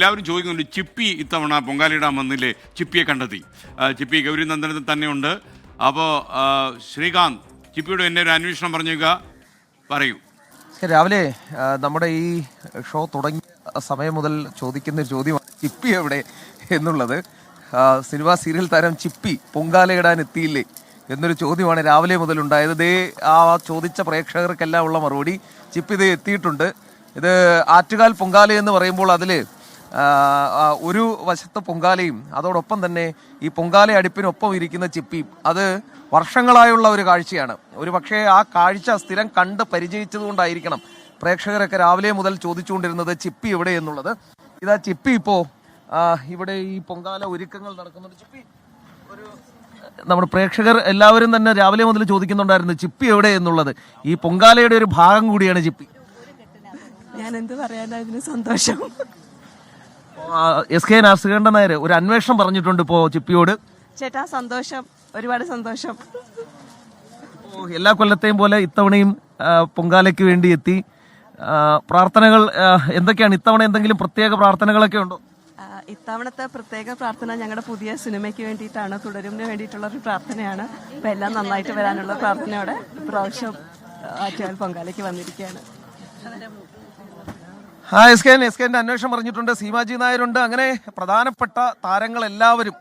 എല്ലാവരും ചോദിക്കുന്നുണ്ട് ചിപ്പി ഇത്തവണ പൊങ്കാലിടാൻ വന്നില്ലേ? ചിപ്പിയെ കണ്ടെത്തി. ചിപ്പി ഗൗരി നന്ദനത്തിൽ തന്നെയുണ്ട് അപ്പോൾ ശ്രീകാന്ത് ചിപ്പിയുടെ എന്നെ ഒരു അന്വേഷണം പറഞ്ഞേക്ക. പറയൂ. രാവിലെ നമ്മുടെ ഈ ഷോ തുടങ്ങിയ സമയം മുതൽ ചോദിക്കുന്ന ചോദ്യമാണ് ചിപ്പി എവിടെ എന്നുള്ളത്. സിനിമാ സീരിയൽ താരം ചിപ്പി പൊങ്കാലയിടാൻ എത്തിയില്ലേ എന്നൊരു ചോദ്യമാണ് രാവിലെ മുതൽ ഉണ്ടായത്. ദേ ആ ചോദിച്ച പ്രേക്ഷകർക്കെല്ലാം ഉള്ള മറുപടി ചിപ്പി ഇത് എത്തിയിട്ടുണ്ട്. ഇത് ആറ്റുകാൽ പൊങ്കാല എന്ന് പറയുമ്പോൾ അതിൽ ഒരു വശത്ത് പൊങ്കാലയും അതോടൊപ്പം തന്നെ ഈ പൊങ്കാല അടുപ്പിനൊപ്പം ഇരിക്കുന്ന ചിപ്പി അത് വർഷങ്ങളായുള്ള ഒരു കാഴ്ചയാണ്. ഒരു പക്ഷേ ആ കാഴ്ച സ്ഥിരം കണ്ട് പരിചയിച്ചതുകൊണ്ടായിരിക്കണം പ്രേക്ഷകരൊക്കെ രാവിലെ മുതൽ ചോദിച്ചുകൊണ്ടിരുന്നത് ചിപ്പി എവിടെ എന്നുള്ളത്. ഇതാ ചിപ്പി ഇപ്പോ ഇവിടെ ഈ പൊങ്കാല ഒരുക്കങ്ങൾ നടക്കുന്നുണ്ട്. ചിപ്പി ഒരു നമ്മുടെ പ്രേക്ഷകർ എല്ലാവരും തന്നെ രാവിലെ മുതൽ ചോദിക്കുന്നുണ്ടായിരുന്നു ചിപ്പി എവിടെ എന്നുള്ളത്. ഈ പൊങ്കാലയുടെ ഒരു ഭാഗം കൂടിയാണ് ചിപ്പി. ഞാൻ എന്ത് പറയാനാ ഇതിന് സന്തോഷം? എസ് കെ നാസികണ്ഠൻ നായർ ഒരു അന്വേഷണം പറഞ്ഞിട്ടുണ്ട് ഇപ്പോ ചിപ്പിയോട്. ചേട്ടാ സന്തോഷം. ഒരുപാട് സന്തോഷം. എല്ലാ കൊല്ലത്തെയും പോലെ ഇത്തവണയും പൊങ്കാലയ്ക്ക് വേണ്ടി എത്തി. പ്രാർത്ഥനകൾ എന്തൊക്കെയാണ്? ഇത്തവണ എന്തെങ്കിലും പ്രത്യേക പ്രാർത്ഥനകളൊക്കെ ഉണ്ടോ? ഇത്തവണത്തെ പ്രത്യേക പ്രാർത്ഥന ഞങ്ങളുടെ പുതിയ സിനിമയ്ക്ക് വേണ്ടിയിട്ടാണ് തുടരുന്നതിന് വേണ്ടിയിട്ടുള്ള ഒരു പ്രാർത്ഥനയാണ്. അപ്പൊ എല്ലാം നന്നായിട്ട് വരാനുള്ള പ്രാർത്ഥനയോടെ പ്രാവശ്യം ആറ്റുകാൽ പൊങ്കാലയ്ക്ക് വന്നിരിക്കുകയാണ്. ആ എസ് കെ എസ് കെന്റെ അന്വേഷണം പറഞ്ഞിട്ടുണ്ട് സീമാജി നായരുണ്ട്. അങ്ങനെ പ്രധാനപ്പെട്ട താരങ്ങൾ എല്ലാവരും